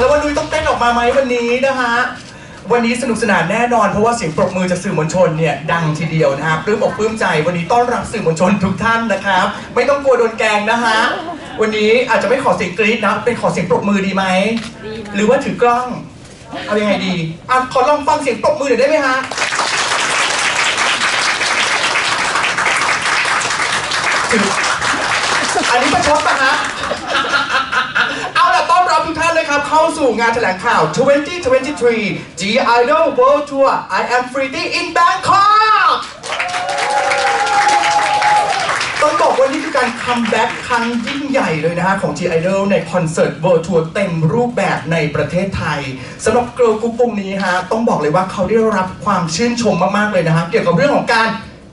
แล้วว่านุ้ยต้องเต้นออกมาไหมวันนี้นะฮะวันนี้สนุกสนานแน่นอนเพราะว่าเสียงปรบมือจากสื่อมวลชนเนี่ยดังทีเดียวนะครับปลื้มอกปลื้มใจวันนี้ต้อนรับสื่อมวลชนทุกท่านนะครับ ไม่ต้องกลัวโดนแกล้งนะฮะวันนี้อาจจะไม่ขอเสียงกรี๊ดนะเป็นขอเสียงปรบมือดีไหมหรือว่าถือกล้องเอายังไงดีอะขอลองฟังเสียงปรบมือหน่อยได้ไหมฮะถืออันนี้ประชดปะฮะ เอาล่ะต้อนรับ ทุกท่านนะครับเข้าสู่งานแถลงข่าว 2023 G Idol World Tour I am Free in Bangkok ต้องบอกว่านี่คือการคัมแบ็กครั้งยิ่งใหญ่เลยนะฮะของ G Idol ในคอนเสิร์ต World Tour เต็มรูปแบบในประเทศไทยสำหรับเกิร์ลกรุ๊ปวงนี้ฮะต้องบอกเลยว่าเขาได้รับความชื่นชมมาก ๆ เลยนะฮะเกี่ยวกับเรื่องของการ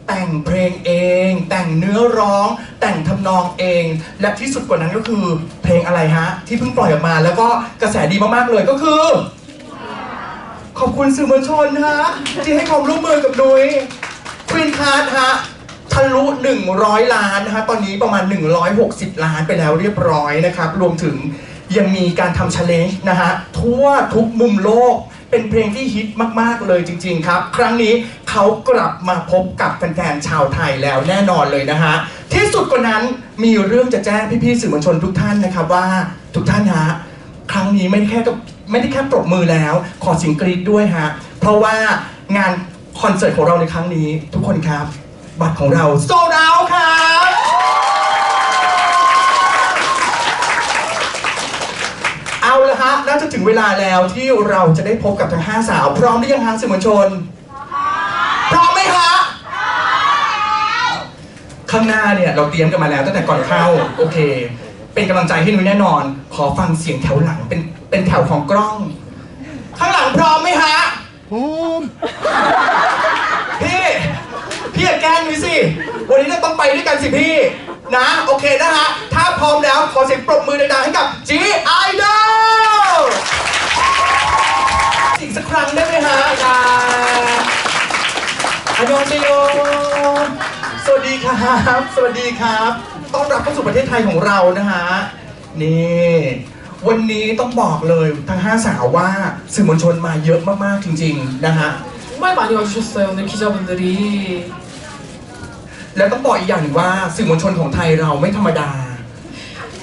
แต่งเพลงเอง แต่งเนื้อร้อง แต่งทำนองเอง และที่สุดกว่านั้นก็คือเพลงอะไรฮะ ที่เพิ่งปล่อยออกมา แล้วก็กระแสดีมากๆเลยก็คือ ขอบคุณสื่อมวลชนฮะ ที่ให้ความร่วมมือกับนุ้ยควีนคาร์ดฮะทะลุ 100 ล้านนะฮะตอนนี้ประมาณ 160 ล้านไปแล้วเรียบร้อยนะครับ รวมถึงยังมีการทำ challenge นะฮะ ทั่วทุกมุมโลก เป็นเพลงที่ฮิตมากๆเลยจริง ๆ ครับ ครั้งนี้เขากลับมาพบกับแฟนๆชาวไทยแล้วแน่นอนเลยนะฮะที่สุดกว่านั้นมีเรื่องจะแจ้งพี่ๆสื่อมวลชนทุกท่านนะครับว่าทุกท่านฮะครั้งนี้ไม่ได้แค่กับไม่ได้แค่ปรบมือแล้ว ขอสิงกรีดด้วยฮะเพราะว่างานคอนเสิร์ตของเราในครั้งนี้ ทุกคนครับ บัตรของเราโซดาครับเอา ละฮะน่าจะถึงเวลาแล้วที่เราจะได้พบกับทั้งห้าสาว พร้อมหรือยังฮะสื่อมวลชน พร้อมไหมฮะข้างหน้าเนี่ยเราเตรียมกันมาแล้วตั้งแต่ก่อนเข้าโอเค เป็นกำลังใจให้นุ้ยแน่นอน ขอฟังเสียงแถวหลังเป็นเป็นแถวของกล้อง ข้างหลังพร้อมไหมฮะพร้อมพี่พี่อย่าแกล้งนุ้ยสิวันนี้เราต้องไปด้วยกันสิพี่ นะ โอเคนะฮะ ถ้าพร้อมแล้วขอเสียงปรบมือดังๆให้กับ G Idol อีกสักครั้งได้ไหมฮะอันยองเซโยสวัสดีครับ สวัสดีครับ ต้อนรับเข้าสู่ประเทศไทยของเรานะฮะ นี่ วันนี้ต้องบอกเลยทั้งห้าสาวว่าสื่อมวลชนมาเยอะมากๆจริง ๆ นะฮะไม่มาเยอะชุด정말 많이 와주셨어요 오늘 기자분들이 แล้วต้องบอกอีกอย่างหนึ่งว่าสื่อมวลชนของไทยเราไม่ธรรมดา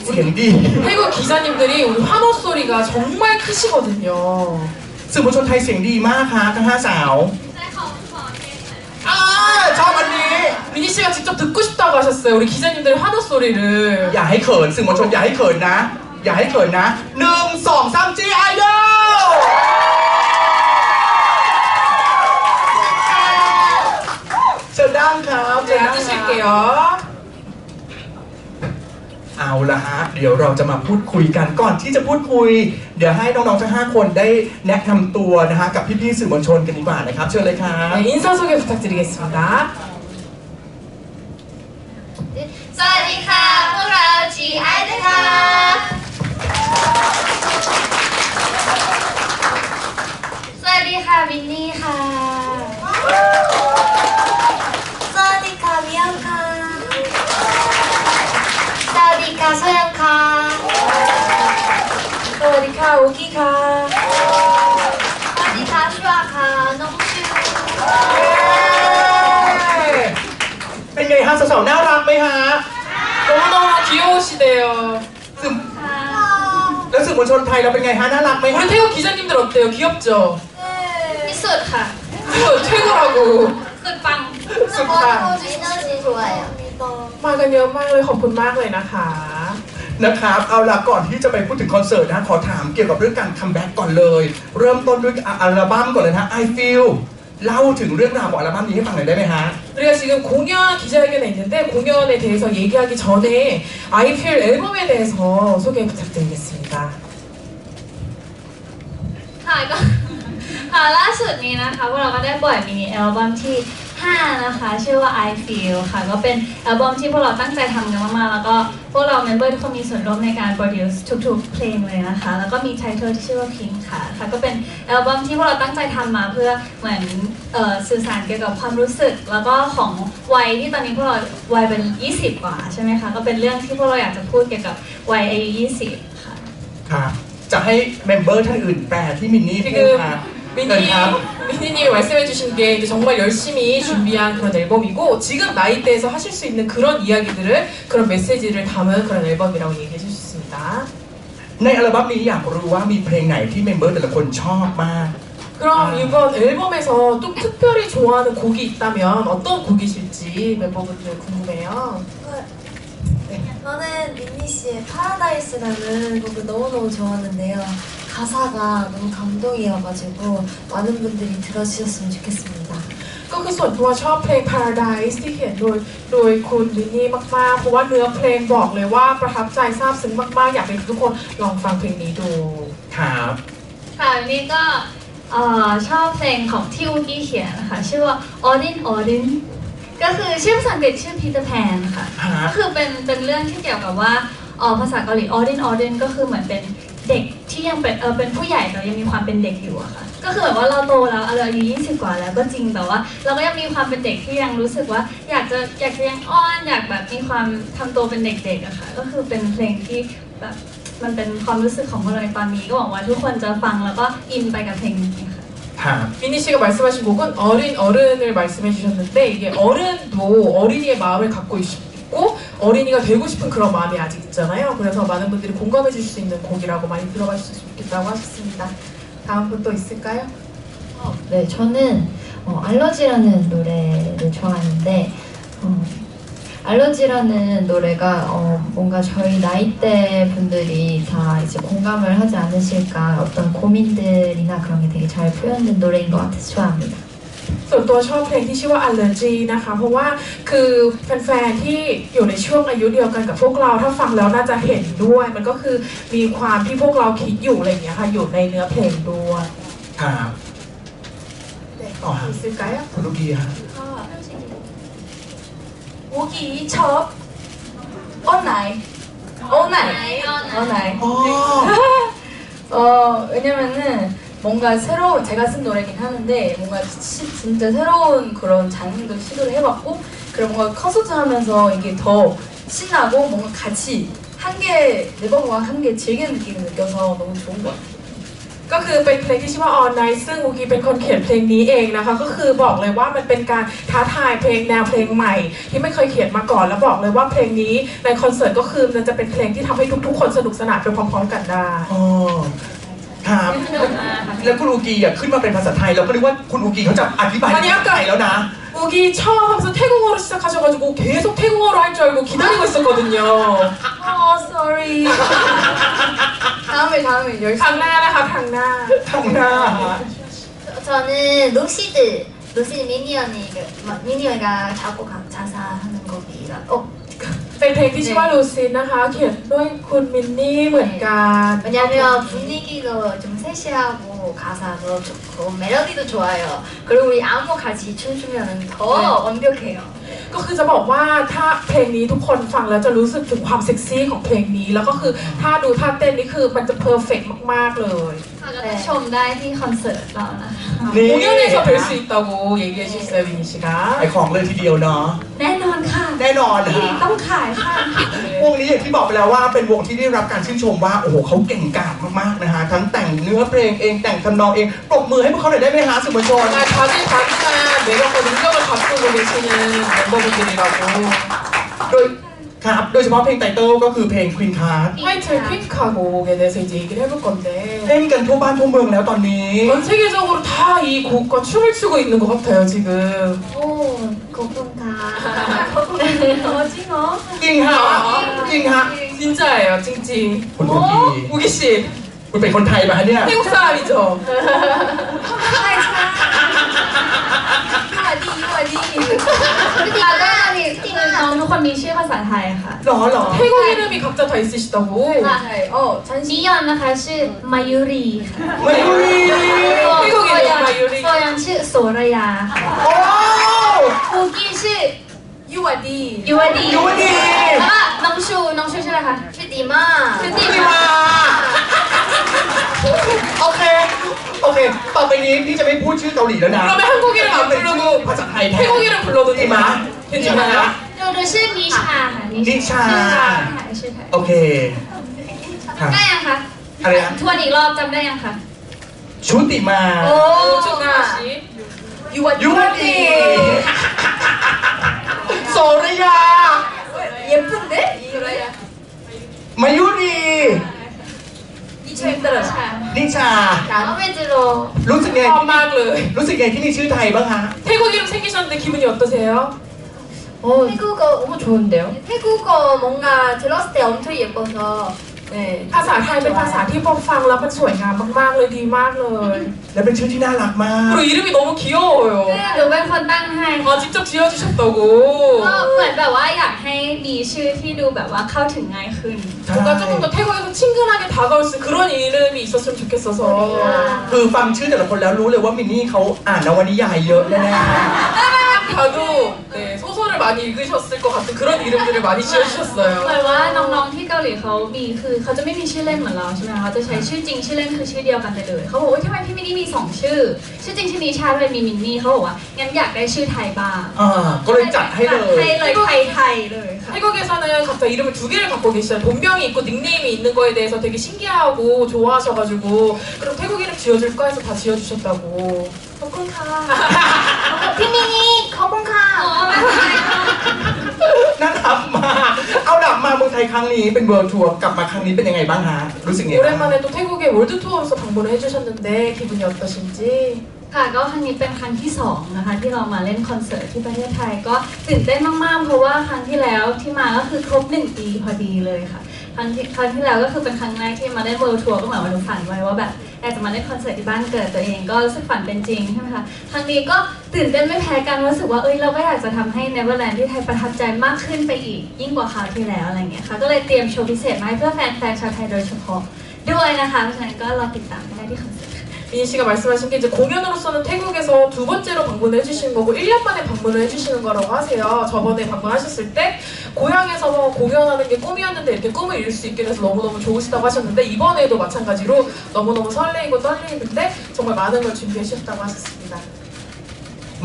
เสียงดี 태국 기자님들이 우리 환호 소리가 정말 크시거든요 สื่อมวลชนไทยเสียงดีมากค่ะทั้งห้าสาวอ่าชอบอันนี้ 미니 씨가 직접 듣고 싶다고 하셨어요 우리 기자님들의 환호 소리를 อย่าให้เขินสื่อมวลชนอย่าให้เขินนะ อย่าให้เขินนะหนึ่งสองสามจีไอดอลเชิญด้านครั บเชิญ 네, ด้านครับ 앉으실게요 เอาละฮะ เดี๋ยวเราจะมาพูดคุยกันก่อนที่จะพูดคุย เดี๋ยวให้น้องๆทั้งห้าคนได้แนะนำตัวนะฮะกับพี่ๆสื่อมวลชนกันดีกว่านะครับ เชิญเลยครับ 네, 인사 소개 부탁드리겠습니다 สวัสดีค่ะ พวกเรา G I นะคะสวัสดีค่ะวินนี่ค่ะ ่ะ 사와디카 오기카 สวัสดีค่ะชัวค่ะน้องชิว เป็นไงฮะสาวๆน่ารักไหมฮะ 너무너무 귀여우시대요 สื่อ ค่ะ แล้วสื่อมวลชนไทยเราเป็นไงฮะน่ารักไหมฮะ 우리 태국 기자님들 어때요? 귀엽죠? ที่สุดค่ะ 이거 최고라고 สุดปัง สุดปัง จีน่าจีสวยอ่ะ มากันเยอะมากเลยขอบคุณมากเลยนะคะ นะครับ เอาล่ะก่อนที่จะไปพูดถึงคอนเสิร์ตนะ ขอถามเกี่ยวกับเรื่องการคัมแบ็กก่อนเลย เริ่มต้นด้วยอัลบั้มก่อนเลยนะ I Feel เล่าถึงเรื่องราวของอัลบั้มนี้ให้ฟังหน่อยได้ไหมฮะ 우리가 지금 공연 기자회견에 있는데 공연에 대해서 얘기하기 전에 아이필 앨범에 대해서 소개 부탁드리겠습니다. ค่ะก็ ค่ะล่าสุดนี้นะคะพวกเราก็ได้ปล่อยมินิอัลบั้มที่ 5 นะคะ ชื่อว่า I Feel ค่ะ ก็เป็นอัลบั้มที่พวกเราตั้งใจทำกันมากๆ แล้วก็พวกเราเมมเบอร์ทุกคนมีส่วนร่วมในการโปรดิวซ์ทุกๆ เพลงเลยนะคะ แล้วก็มีไทเทลที่ชื่อว่า Pink ค่ะค่ะ ก็เป็นอัลบั้มที่พวกเราตั้งใจทำมาเพื่อเหมือนเอ่อสื่อสารเกี่ยวกับความรู้สึก แล้วก็ของวัยที่ตอนนี้พวกเราวัยเป็น 20 กว่าใช่ไหมคะ ก็เป็นเรื่องที่พวกเราอยากจะพูดเกี่ยวกับวัยอายุ 20 ค่ะครับจะให้เมมเบอร์ท่านอื่นแปลที่มินนี่พูด지금ครับ 미니 เชิญครับ 미니님이 말씀해주신 게 이제 정말 열심히 준비한 그런 앨범이고 지금 나이대에서 하실 수 있는 그런 이야기들을 그런 메시지를 담은 그런 앨범이라고 얘기해 주실 수 있습니다. ในอัลบั้มนี้อยากรู้ว่ามีเพลงไหนที่เมมเบอร์แต่ละคนชอบมาก 그럼 이번 앨범에서 또 특별히 좋아하는 곡이 있다면 어떤 곡이실지 멤버분들 궁금해요. 저는 민니 씨의 파라다이스라는 곡을 너무너무 좋았는데요. 가사가 너무 감동이어가지고 많은 분들이 들어주셨으면 좋겠습니다. ก็คือส่วนตัวชอบเพลง Paradise ที่เขียนโดยโดยคุณลินนี่มากๆ เพราะว่าเนื้อเพลงบอกเลยว่าประทับใจซาบซึ้งมากๆ อยากให้ทุกคนลองฟังเพลงนี้ดู ครับ ค่ะนี่ก็เอ่อชอบเพลงของที่อูกี้เขียนนะคะชื่อว่า Odin Odin ก็คือชื่อภาษาอังกฤษชื่อ Peter Pan ค่ะ ฮะ ก็คือเป็นเป็นเรื่องที่เกี่ยวกับว่าเอ่อภาษาเกาหลี Odin Odin ก็คือเหมือนเป็น เด็กที่ยังเป็นเออเป็นผู้ใหญ่แต่ยังมีความเป็นเด็กอยู่อะค่ะ ก็คือแบบว่าเราโตแล้วเราอายุ20 กว่าแล้วก็จริงแต่ว่า เราก็ยังมีความเป็นเด็กที่ยังรู้สึกว่า อยากจะอยากจะยังอ้อนอยากแบบมีความทำตัวเป็นเด็กๆอะค่ะ ก็คือเป็นเพลงที่แบบมันเป็นความรู้สึกของพวกเราในตอนนี้ก็หวังว่าทุกคนจะฟังแล้วก็อินไปกับเพลงนี้ค่ะ ครับ 미니 씨가 말씀하신 곡은 어린 어른을 말씀해 주셨는데 이게 어른도 어린이의 마음을 갖고 있고 어린이가 되고 싶은 그런 마음이 아직 있잖아요. 그래서 많은 분들이 공감해 주실 수 있는 곡이라고 많이 들어봤으면 좋겠다고 하셨습니다. 다음 분 또 있을까요? 네, 저는 어, 알러지라는 노래를 좋아하는데 어, 알러지라는 노래가 어, 뭔가 저희 나이대 분들이 다 이제 공감을 하지 않으실까 어떤 고민들이나 그런 게 되게 잘 표현된 노래인 것 같아서 좋아합니다. ส่วนตัวชอบเพลงที่ชื่อว่า Allergy นะคะ เพราะว่าคือแฟนๆที่อยู่ในช่วงอายุเดียวกันกับพวกเราถ้าฟังแล้วน่าจะเห็นด้วย มันก็คือมีความที่พวกเราคิดอยู่อะไรอย่างเงี้ยค่ะอยู่ในเนื้อเพลงด้วย ครับ 네, 어. 있을까요? คุณลูกดีฮะ 오기 첫 온라인 온라인 온라인 อ๋อ 어 왜냐면은 뭔가 새로운 제가 쓴 노래긴 하는데 뭔가 시- 진짜 새로운 그런 장르도 시도를 해봤고 그리고 뭔가 콘서트 하면서 이게 더 신나고 뭔가 같이 한개 앨범과 함께 즐기는 느낌을 느껴서 너무 좋은 것 같아요. ก็คือเป็นเพลงที่ชื่อว่า All Night ซึ่งอูกีเป็นคนเขียนเพลงนี้เองนะคะ ก็คือบอกเลยว่ามันเป็นการท้าทายเพลงแนวเพลงใหม่ ที่ไม่เคยเขียนมาก่อน แล้วบอกเลยว่าเพลงนี้ในคอนเสิร์ตก็คือมันจะเป็นเพลงที่ทำให้ทุกๆ คนสนุกสนานไปพร้อมๆกันได้ อ๋อ ครับ แล้วคุณอูกีอ่ะขึ้นมาเป็นภาษาไทยเราก็นึกว่าคุณอูกีเขาจะอธิบาย อันนี้ ภาษาไทยแล้วนะ 우기 처음 하면서 태국어로 시작하셔가지고 계속 태국어로 할 줄 알고 기다리고 있었거든요. 어 sorry. 다음에 다음에 열심히. 강나라가 강나. ข้างหน้า 저는 루시드 루시드 미니 언니 미니 언니가 작곡 자사하는 곡이라 어 เป็นเพลงที่ชื่อว่าลูซินนะคะ เขียนด้วยคุณมินนี่เหมือนกัน 왜냐면 분위기도 좀 세시하고 가사도 좋고 멜로디도 좋아요 그리고 우리 안무 같이 춤추면 더 완벽해요 ก็คือจะบอกว่าถ้าเพลงนี้ทุกคนฟังแล้วจะรู้สึกถึงความเซ็กซี่ของเพลงนี้ แล้วก็คือถ้าดูท่าเต้นนี่คือมันจะเพอร์เฟกมากๆเลย ก็จะชมได้ที่คอนเสิร์ตเรานะคะ นี่ 공연에서 뵐 수 있다고 얘기해 주셨어요, 미니 씨가. ขายของเลยทีเดียวเนาะ แน่นอนค่ะ ะ แน่นอนนะ ต้องขายค่ะ วงนี้อย่างที่บอกไปแล้วว่าเป็นวงที่ได้รับการชื่นชมว่า โอ้โหเขาเก่งกาจมากๆนะฮะ ทั้งแต่งเนื้อเพลงเองแต่งทำนองเองปรบมือให้พวกเขาหน่อยได้ไหมฮะสื่อมวลชน 정말 자기 자기가 매력과 능력을 갖추고 계시는 멤버분들이라고 โดยครับ โดยเฉพาะเพลงไตเติลก็คือเพลง Queen Card 타이틀 퀵하곡에 대해서 이제 얘기를 해볼 건데 เต้นกันทั่วบ้านทั่วเมืองแล้วตอนนี้ 전 세계적으로 다 이 곡과 춤을 추고 있는 것 같아요 지금 오 고군가 어징어 จริงฮะจริงฮะ 진짜예요 찡찡 คุณอูกี 우기 씨 คุณเป็นคนไทยมาฮะเนี่ย 태국 사람이죠? มีชื่อภาษาไทยค่ะ หรอหรอ 태국 이름이 각자 다 있으시다고? 네. 어 잔시. นิยอนนะคะชื่อมายุรีค่ะ มายุรี 태국 이름 마유리 โซยังชื่อโสระยาค่ะ โอ้ คูกี้ชื่อ 유아디. ยูวดี ยูวดี แล้วก็น้องชูน้องชูชื่ออะไรคะ 슈디마 ชื่อติ ดี มา มาโอเค โอเค ต่อไปนี้พี่จะไม่พูดชื่อเกาหลีแล้วนะ 그러면 한국 이름 안 เป็นชื่อ 부르고 ภาษาไทยแทน 태국 이름 불러도 되나? 괜찮아요? หนูชื่อนิชาค่ะ นิชา ชื่อไทยชื่อไทย โอเคครับ ได้ยังคะ อะไรนะ ทวนอีกรอบจำได้ยังคะ ชุติมา 오, 준아 씨. 유아 ยุวดี โสรยา 예쁜데? 이거야. มายุรี 니처 힘들어. นิชา 마음에 들어. รู้สึกไง 험막 เลย รู้สึกไงที่มีชื่อไทยบ้างฮะ 태국 이름 생기셨는데 기분이 어떠세요? 어, 태국어 너무 좋은데요? 태국어 뭔가 들었을 때 엄청 예뻐서 네. ภาษาไทยเป็นภาษาที่พอฟังแล้วมันสวยงามมากๆเลยดีมากเลย และเป็นชื่อที่น่ารักมาก 그리고 이름이 너무 귀여워요. หนูเป็นคนตั้งให้ 아 직접 지어주셨다고. ก็เหมือนแบบว่าอยากให้มีชื่อที่ดูแบบว่าเข้าถึงง่ายขึ้น 뭔가 조금 더 태국에서 친근하게 다가올 수 그런 이름이 있었으면 좋겠어서. คือฟังชื่อแต่ละคนแล้วรู้เลยว่ามินนี่เขาอ่านนวนิยายเยอะแน่ 봐도 네, 소설을 많이 읽으셨을 것 같은 그런 이름들을 많이 เห 지어주셨어요. มือนว่าน้องๆที่เกาหลีเขามีคือเขาจะไม่มีชื่อเล่นเหมือนเราใช่ไหมคะเขาจะใช้ชื่อจริงชื่อเล่นคือชื่อเดียวกันไปเลยเขาบอกว่าทำไมพี่มินนี่มีสองชื่อ ชื่อจริงชื่อนิชาด้วยมีมินนี่เขาบอกว่างั้นอยากได้ชื่อไทยบ้าง ๆอ่าก็เลยจัดให้เลย ให้เลยไทยไทยๆเลยค่ะ 태국에서는 각자 이름을 두 개를 갖고 계시잖아요. 본명이 있고 닉네임이 있는 거에 대해서 되게 신기하고 좋아하셔가지고 그럼 태국 이름 지어줄까 해서 다 지어주셨다고. ขอบคุณค่ะพี่มินี่ขอบคุณค่ะน่ครับมา เอาดับมาเมืองไทยครั้งนี้เป็นเวิร์ลทัวร์กลับมาครั้งนี้เป็นยังไงบ้างฮะรู้สึกอยังไงบ้าง 오랜만에 또 태국의 월드 투어로서 방문을해ย셨는데 기분이 어떠신 지? ค่ะก็ครั้งนี้เป็นครั้งที่สองนะคะที่เรามาเล่นคอนเสิร์ตที่ประเทศไทยก็ตื่นเต้นมากๆ เพราะว่าครั้งที่แล้วที่มาก็คือครบหนึ่งปีพอดีเลยค่ะ ครั้งที่ครั้งที่แล้วก็คือเป็นครั้งแรกที่มาได้เวิลด์ทัวร์ก็เหมือนว่าหนูฝันไว้ว่าแบบอยากจะมาได้คอนเสิร์ตที่บ้านเกิดตัวเองก็รู้สึกฝันเป็นจริงใช่ไหมคะครั้งนี้ก็ตื่นเต้นไม่แพ้กันรู้สึกว่าเอ้ยเราก็อยากจะทำให้เนเวอร์แลนด์ที่ไทยประทับใจมากขึ้นไปอีก ยิ่งกว่าคราวที่แล้วอะไรเงี้ยค่ะก็เลยเตรียมโชว์พิเศษมาให้เพื่อแฟนๆชาวไทยโดยเฉพาะด้วยนะคะเพราะฉะนั้นก็รอติดตามกันได้ที่คอนเสิร์ต 미니 씨가 말씀하신 게 이제 공연으로서는 태국에서 두 번째로 방문을 해주신 거고 1년 만에 방문을 해주시는 거라고 하세요. 저번에 방문하셨을 때 고향에서 뭐 공연하는 게 꿈이었는데 이렇게 꿈을 이룰 수 있게 돼서 너무너무 좋으시다고 하셨는데 이번에도 마찬가지로 너무너무 설레이고 떨리는데 정말 많은 걸 준비해 주셨다고 하셨습니다.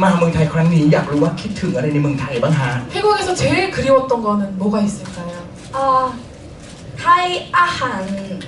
มาเมืองไทยครั้งนี้อยากรู้ว่าคิดถึงอะไรในเมืองไทยบ้างฮะ 태국에서 제일 그리웠던 거는 뭐가 있을까요? 아, 타이 아한.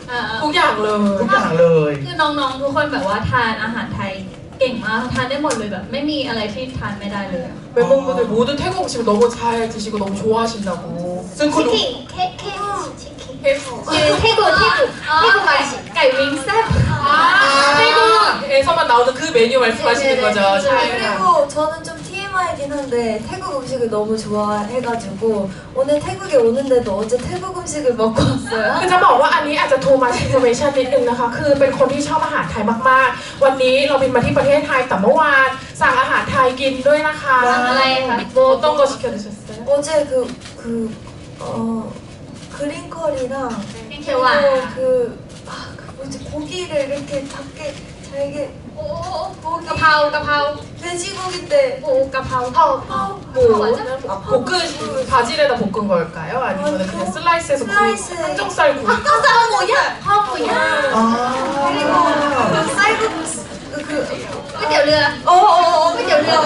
และ เอ่อ ทุกอย่างเลย ทุกอย่างเลย คือน้องๆทุกคนแบบว่าทานอาหารไทยเก่งมากทานได้หมดเลยแบบ ไม่มีอะไรที่ทานไม่ได้เลยอะ 멤버분들 모두 태국 음식을 너무 잘 드시고 너무 좋아하신다고 ซึ่งคุณรู้ 치킨. 케 케 치킨. 태국 예, 태국 태국 태국 맛이. ไก่วิงแซ่บ 태국에서만 나오는 그 메뉴 말씀하시는 거죠? 잘 그리고 저는 좀 TMI이긴 한데 태국 음식을 너무 좋아해가지고 오늘 태국에 오는데도 어제 태국 음식을 먹고 왔어요. คือจะบอกว่าอันนี้อาจจะโทรมาอินโฟเมชันนิดนึงนะคะ คือเป็นคนที่ชอบอาหารไทยมากๆ วันนี้เราบินมาที่ประเทศไทยแต่เมื่อวานสั่งอาหารไทยกินด้วยนะคะ สั่งอะไรคะ โบต้องก็ชิคกี้พาย 어제 그 그 어 그린컬이랑 แกงเขียวหวาน 그리고 그, 아, 그 뭐지 고기를 이렇게 작게 잘게 โอ้ 고기 กะเพรากะเพรา 돼지고기인데 โอ้กะเพรา 뭐 볶은 바질에다 볶은 걸까요? 아니면 그냥 슬라이스해서 구운 슬라이스. 한정살 구이 ข้าวหมูย่างข้าวหมูย่าง อ๋อ 그리고 그 쌀국수 그, 그 ก๋วยเตี๋ยวเรือ 어어어 ก๋วยเตี๋ยวเรือ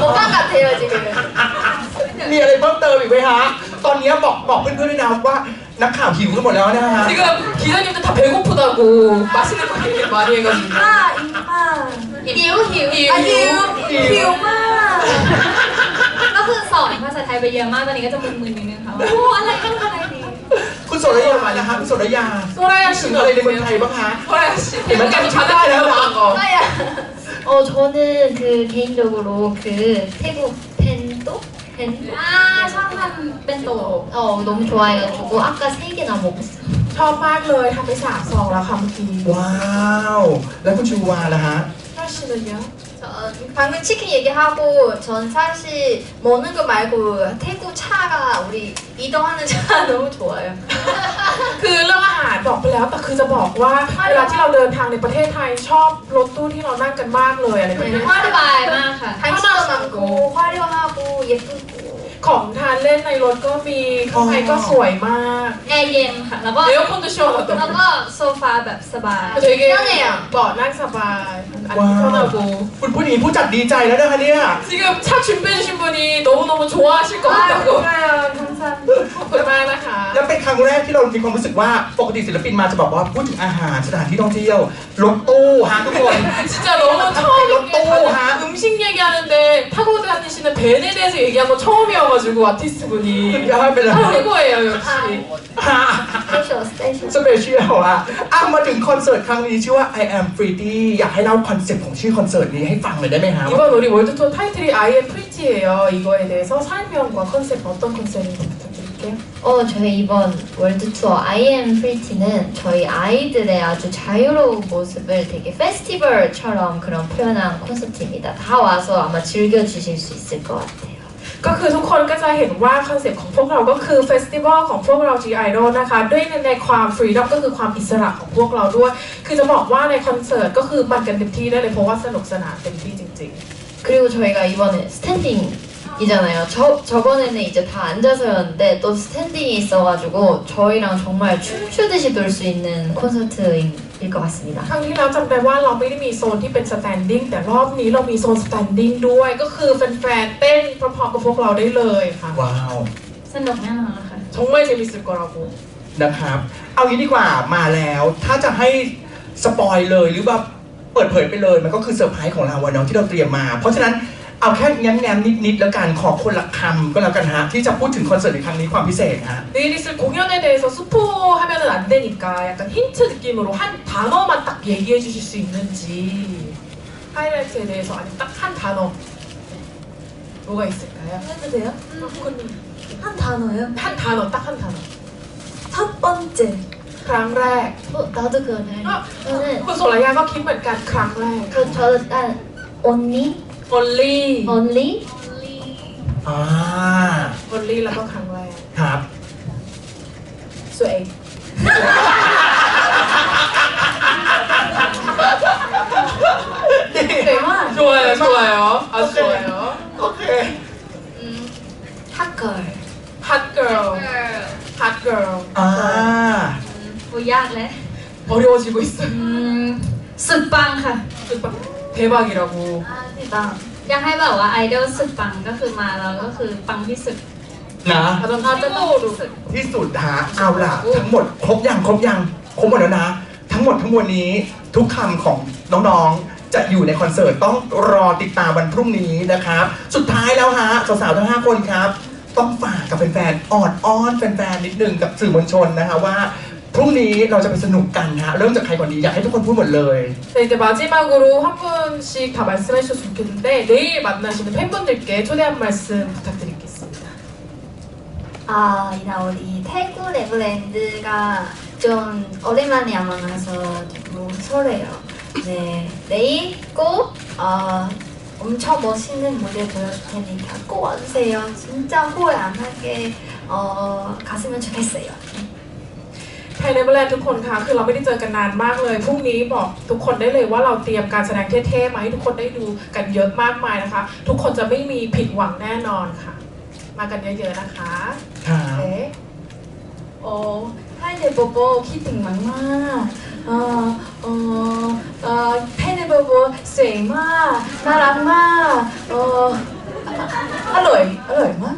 โอป้า같아요 지금 มีอะไรเพิ่มเติมอีกไหมฮะ ตอนนี้บอกบอกเพื่อนๆด้วยนะว่า นักข่าวหิวกันหมดแล้วนะฮะ 지금 기자님들 다 배고프다고 맛있는 거 얘기 많이 해가지고 아 임마 หิวหิว 아หิวหิวมาก ก็คือสอนภาษาไทยไปเยอะมากตอนนี้ก็จะมึนๆนิดนึงค่ะว่าโอ้อะไรต้องอะไรดี คุณโสรยามาแล้วฮะคุณโสรยา 소라야 ถึง 씨는 อะไรในเมืองไทย 어떠세요? บ้างฮะ 소라야 씨 이만 태국까지 좀 바다 해요. 들어간 거 어, 저는 그 개인적으로 그 태국 펜또? 펜? อ่าชอบทำเป็นโต 어, 너무 좋아해가지고 아까 세 개나 먹었어요. ชอบมากเลยทำไปสามซองแล้วค่ะเมื่อกี้ ว้าว แล้วคุณชูวาล่ะฮะ 소라 씨는요? 저 방금 치킨 얘기하고 전 사실 먹는 거 말고 태국 차가 우리 이동하는 차가 너무 좋아요. คือเรื่องอาหารบอก บอกไปแล้วแต่คือจะบอกว่าเวลาที่เราเดินทางในประเทศไทยชอบรถตู้ที่เรานั่งกันมากเลยอะไรแบบนี้ ว่าสบายมากค่ะ 한시도 많고 화려하고 예쁘고 ของทานเล่นในรถก็มีข้างในก็สวยมาก แอร์เย็นค่ะ แล้วก็ เดี๋ยวคนจะโชว์ตัว แล้วก็โซฟาแบบสบาย 되게เบาะนั่งสบายอันนี้เท่านั้นกู คุณผู้หญิงผู้จัดดีใจแล้วนะคะเนี่ย 지금 차 준비해주신 분이 너무너무 좋아하실 것 같다고 좋아요 감사합니다 ขอบคุณมากนะคะ แล้วเป็นครั้งแรกที่เรามีความรู้สึกว่าปกติศิลปินมาจะบอกว่าพูดถึงอาหารสถานที่ท่องเที่ยวรถตู้ฮะทุกคน 진짜 너무 처음인 게 다들 음식 얘기하는데 타고 다니시는 벤에 대해서 얘기한 거 처음이어가지고 아티스트분이 야, 최고예요 역시 ฮะ 스페셜 스페셜 สเปเชียลอะอ่ะมาถึงคอนเสิร์ตครั้งนี้ชื่อว่า I am Pretty อยากให้เล่าคอนเซ็ปต์ของชื่อคอนเสิร์ตนี้ให้ฟังหน่อยได้ไหมฮะ 이번 우리 월드투어 타이틀이 I am pretty예요 이거에 대해서 설명과 컨셉 어떤 컨셉인지 부탁드릴게요 어, 저희 이번 월드 투어 I am Pretty는 저희 아이들의 아주 자유로운 모습을 되게 페스티벌처럼 그런 표현한 콘서트입니다. 다 와서 아마 즐겨주실 수 있을 것 같아요. ก็คือทุกคนก็จะเห็นว่าคอนเซ็ปต์ของพวกเราก็คือเฟสติวัลของพวกเรา G Idol นะคะ ด้วยในความฟรีดอมก็คือความอิสระของพวกเราด้วย คือจะบอกว่าในคอนเสิร์ตก็คือมันกันเต็มที่ได้เลยเพราะว่าสนุกสนานเต็มที่จริง 그리고 저희가 이번에 스탠딩이잖아요. 저, 저번에는 이제 다 앉아서였는데 또 스탠딩이 있어가지고 저희랑 정말 춤추듯이 놀 수 있는 콘서트인 것 같습니다. ๆ ครั้งที่แล้วจำได้ว่าเราไม่ได้มีโซนที่เป็นสแตนดิ้งแต่รอบนี้เรามีโซนสแตนดิ้งด้วย ก็คือแฟนๆเต้นพร้อมๆกับพวกเราได้เลยค่ะ ว้าว สนุกแน่นอนค่ะ 정말 재밌을 거라고 นะครับ เอางี้ดีกว่ามาแล้ว ถ้าจะให้สปอยเลยหรือว่า เปิดเผยไปเลย มันก็คือเซอร์ไพรส์ของเราอะเนาะที่เราเตรียมมา เพราะฉะนั้นเอาแค่แง้มๆนิดๆแล้วกันขอคนละคำก็แล้วกันฮะที่จะพูดถึงคอนเสิร์ตในครั้งนี้ความพิเศษฮะ 내일 있을 공연에 대해서 스포하면은 안 되니까 약간 힌트 느낌으로 한 단어만 딱 얘기해 주실 수 있는지 하이라이트에 대해서 아니면 딱 한 단어 뭐가 있을까요? 해도 돼요? 후쿠님 한 단어요? 한 단어 딱 한 단어 첫 번째 ครั้งแรก 어, 나도 그거 해. 저는 คุณโสรยาก็คิดเหมือนกันครั้งแรก 그 저는 딱 only only only อ่า only แล้วก็ครั้งแรก ครับ สวย 대만 좋아요 좋아요 아주 좋아요 โอเค 핫걸 hot girl hot girl อ่า โอ้ยากแล้ว 어려워지고 있어요 อืมสุดปังค่ะ 대박이라고 나 อยากให้แบบว่าไอดอลสุดปังก็คือมาแล้วก็คือปังที่สุด นะ 가장 เราจะต้อง 최고로 ที่สุด ที่สุดฮะเอาล่ะ ทั้งหมดครบยังครบยังครบหมดแล้วนะ ทั้งหมดทั้งมวลนี้ทุกคำของน้องๆ จะอยู่ในคอนเสิร์ตต้องรอติดตามวันพรุ่งนี้นะครับ สุดท้ายแล้วฮะสาวๆทั้ง 5 คนครับ ต้องฝากกับแฟนๆออดอ้อนแฟนๆนิดนึงกับสื่อมวลชนนะคะว่า พรุ่งนี้เราจะไปสนุกกันฮะเริ่มจากใครก่อนดีอยากให้ทุกคนพูดหมดเลย 네, 이제 마지막으로 한 분씩 다 말씀해 주셨으면 좋겠는데 내일 만나시는 팬분들께 초대 한 말씀 부탁드리겠습니다. 아, 이나 우리 태국 레브랜드가 좀 오랜만에 아마 나서 너무 설레요. 네, 내일 꼭 어, 엄청 멋있는 무대 보여줄 테니까 꼭 와주세요. 진짜 후회 안 하게 어, 갔으면 좋겠어요. ไทยเนเวอล์ทุกคนคะคือเราไม่ได้เจอกันนานมากเลยพรุ่งนี้บอกทุกคนได้เลยว่าเราเตรียมการแสดงเท่ๆมาให้ทุกคนได้ดูกันเยอะมากมายนะคะ ทุกคนจะไม่มีผิดหวังแน่นอนค่ะ มากันเยอะๆนะคะค่ะโอเคโอ้ให้เดบโบคิดถึงมากๆเออเออเออให้เดบโบสวยมากน่ารักมากเอออร่อยอร่อยมาก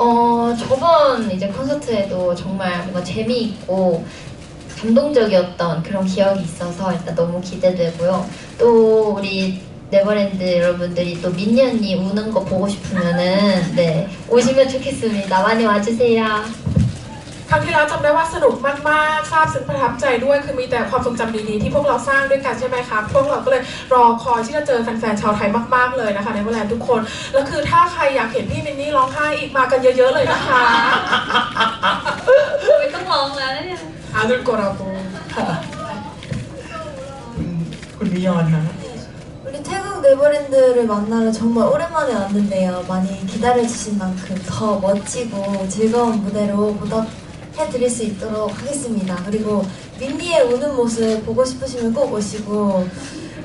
어, 저번 이제 콘서트에도 정말 뭔가 재미있고 감동적이었던 그런 기억이 있어서 일단 너무 기대되고요. 또 우리 네버랜드 여러분들이 또 민니 언니 우는 거 보고 싶으면은 네 오시면 좋겠습니다. 많이 와주세요. ครั้งที่แล้วจำได้ว่าสนุกมากๆซาบซึ้งประทับใจด้วย คือมีแต่ความทรงจำดีๆที่พวกเราสร้างด้วยกันใช่ไหมคะ พวกเราก็เลยรอคอยที่จะเจอแฟนๆชาวไทยมากๆเลยนะคะในเวลาทุกคน แล้วคือถ้าใครอยากเห็นพี่มินนี่ร้องไห้อีกมากันเยอะๆเลยนะคะ ไม่ต้องร้องแล้วเนี่ย อานุลโกราโก คุณคุณมิยอนฮะ 우리 태국 네버랜드를 만나러 정말 오랜만에 왔는데요. 많이 기다려주신 만큼 더 멋지고 즐거운 무대로 보답 해드릴 수 있도록 하겠습니다. 그리고 민니의 우는 모습 보고 싶으시면 꼭 오시고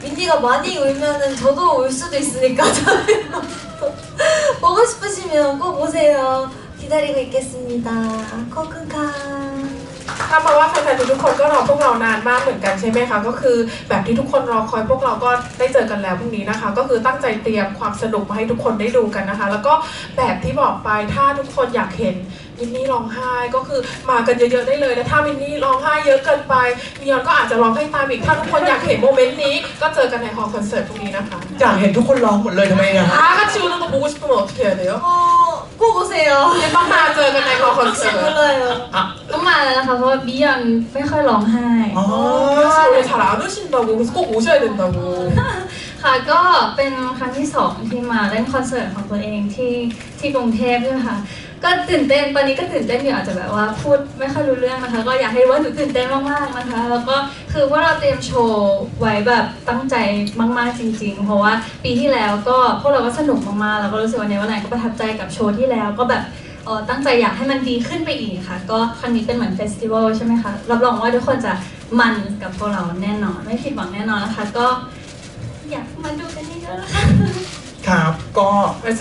민니가 많이 울면은 저도 울 수도 있으니까 보고 싶으시면 꼭 오세요. 기다리고 있겠습니다. 코쿤카. ทราบมาว่าแฟนๆทุกๆคนก็รอพวกเรานานมากเหมือนกันใช่ไหมคะ ก็คือแบบที่ทุกคนรอคอยพวกเราก็ได้เจอกันแล้วพรุ่งนี้นะคะ ก็คือตั้งใจเตรียมความสนุกมาให้ทุกคนได้ดูกันนะคะ แล้วก็แบบที่บอกไปถ้าทุกคนอยากเห็น มินนี่ร้องไห้ก็คือมากันเยอะๆได้เลยนะถ้ามินนี่ร้องไห้เยอะเกินไปมิยอนก็อาจจะร้องไห้ตามอีกถ้าทุกคนอยากเห็นโมเมนต์นี้ก็เจอกันในฮอลล์คอนเสิร์ตพรุ่งนี้นะคะ อยากเห็นทุกคนร้องหมดเลยทำไมอะฮะ 다 같이 우는 거 보고 싶으면 어떻게 해야 돼요? 어, 꼭 오세요. ต้องมาเจอกันในฮอลล์คอน 혹시 เสิร์ต 몰라요. ต้องมาแล้วนะคะเพราะว่าบิยอนไม่ค่อยร้องไห้ อ๋อ 사실 원래 잘 안 오신다고 그래서 꼭 오셔야 된다고 ค่ะก็เป็นครั้งที่สองที่มาเล่นคอนเสิร์ตของตัวเองที่ที่กรุงเทพใช่ไหมคะ ก็ตื่นเต้นตอนนี้ก็ตื่นเต้นอยู่อาจจะแบบว่าพูดไม่ค่อยรู้เรื่องนะคะ ก็อยากให้รู้ว่าหนูตื่นเต้นมากๆนะคะ แล้วก็คือว่าเราเตรียมโชว์ไว้แบบตั้งใจมากๆจริง ๆ เพราะว่าปีที่แล้วก็พวกเราก็สนุกมากๆแล้วก็รู้สึกว่าในวันไหนก็ประทับใจกับโชว์ที่แล้วก็แบบเออตั้งใจอยากให้มันดีขึ้นไปอีกค่ะ ก็ครั้งนี้เป็นเหมือนเฟสติวัลใช่ไหมคะ รับรองว่าทุกคนจะมันกับพวกเราแน่นอน ไม่ผิดหวังแน่นอนนะคะ ก็อยากมาดูกันเยอะๆนะคะ ครับ ก็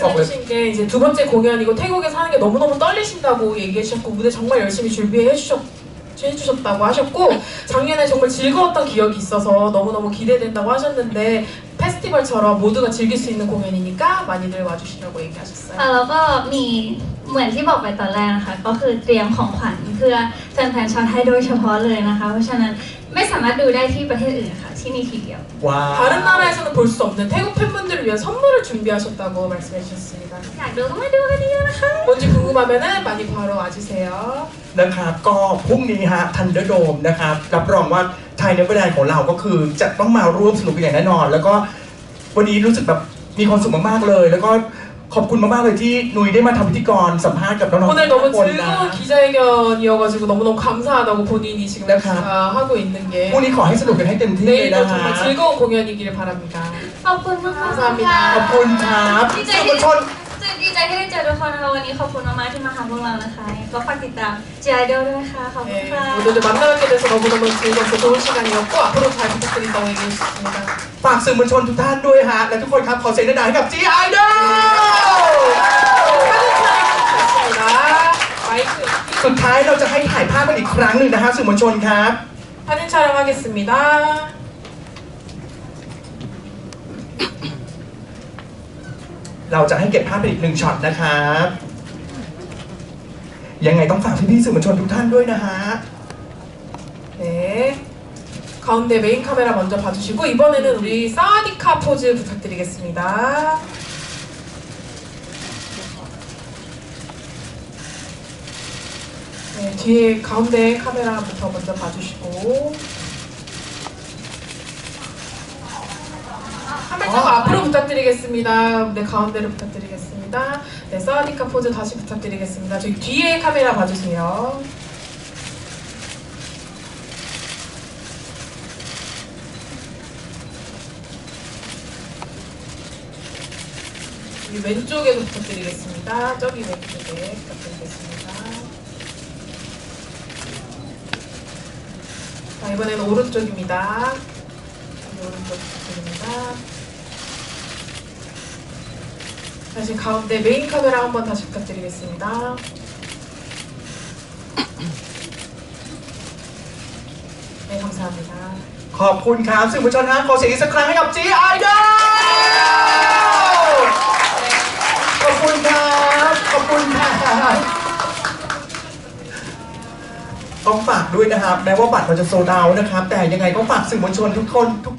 บอกเลย 말씀해주신 게 이제 두 번째 공연이고 태국에 사는 게 너무너무 떨리신다고 얘기하셨고 무대 정말 열심히 준비해 주셨 해주셨다고 하셨고 작년에 정말 즐거웠던 기억이 있어서 너무너무 기대된다고 하셨는데 페스티벌처럼 모두가 즐길 수 있는 공연이니까 많이들 와주시라고 얘기하셨어요. ค่ะแล้วก็มีเหมือนที่บอกไปตอนแรกนะคะ ก็คือเตรียมของขวัญเพื่อแฟนๆชาวไทยโดยเฉพาะเลยนะคะ เพราะฉะนั้นไม่สามารถดูได้ที่ประเทศอื่นค่ะ ที่นี่ทีเดียว ว้าว 다른 나라에서는 볼 수 없는 태국 팬분들을 위한 선물을 준비하셨다고 말씀해 주셨습니다. อยากดูก็มาดูกันเยอะๆนะคะ 뭔지 궁금하면은 많이 보러 와주세요. นะครับ ก็พรุ่งนี้ฮะทันเดอร์โดมนะครับ รับรองว่าไทยเนเวอร์แลนด์ของเราก็คือจะต้องมาร่วมสนุกกันอย่างแน่นอน แล้วก็วันนี้รู้สึกแบบมีความสุขมากๆเลย แล้วก็ ขอบคุณมากๆเลยที่นุ้ยได้มาทำพิธีกรสัมภาษณ์กับน้องๆ 오늘 ทุ 너무 กคนนะ 즐거운 기자회견이어가지고 너무너무 감사하다고 본인이 지금 네, 아, 하고 있는 พรุ่ง 게 นี้ขอให้สนุกกันให้เต็มที่เลย 내일도 นะฮะ 정말 즐거운 공연이기를 바랍니다. ขอบคุณมากๆ 감사합니다. ขอบคุณครับ ดีใจ สื่อมวลชน ดีใจที่ได้เจอทุกคนนะคะวันนี้ขอบคุณมากๆที่มาหาพวกเรานะคะก็ฝากติดตามจีไอเดลด้วยค่ะขอบคุณ 네, ค่ะ 모두들 만나뵙게 돼서 너무너무 즐겁고 좋은 시간이었고 앞으로 잘 부탁드린다고 얘기해주셨습니다. ฝากสื่อมวลชนทุกท่านด้วยฮะ และทุกคนครับขอเสียงดังๆให้กับ G Idol 사진 촬영 부탁드립니다. 마이크 สุดท้ายเราจะให้ถ่ายภาพกันอีกครั้งหนึ่งนะฮะสื่อมวลชนครับ 사진 촬영하겠습니다. เราจะให้เก็บภาพเป็นอีกหนึ่งช็อตนะครับ ยังไงต้องฝากพี่ๆสื่อมวลชนทุกท่านด้วยนะฮะ 네. 가운데 메인 카메라 먼저 봐주시고 이번에는 우리 사와디카 포즈 부탁드리겠습니다. 네, 뒤에 가운데 카메라부터 먼저 봐주시고 한 발짝 아. 앞으로 부탁드리겠습니다. 네, 가운데로 부탁드리겠습니다. 네, 사와디카 포즈 다시 부탁드리겠습니다. 저기 뒤에 카메라 봐주세요. 왼쪽에도 부탁드리겠습니다. 저기 왼쪽에 부탁드리겠습니다. 자, 이번에는 오른쪽입니다. 여기 오른쪽 부탁드립니다. 다시 가운데 메인 카메라 한번 다시 부탁드리겠습니 다. 네, 감사합니 다. ขอบคุณครับสื่อมวลชนฮะขอเสีสักครั้งให้กับ G Idol ขอบคุณครับ ขอบคุณครับต้องฝากด้วยนะครับ แม้ว่าบัตรเราจะโซดาวนะครับ แต่ยังไงก็ฝากสื่อมวลชนทุกคนทุก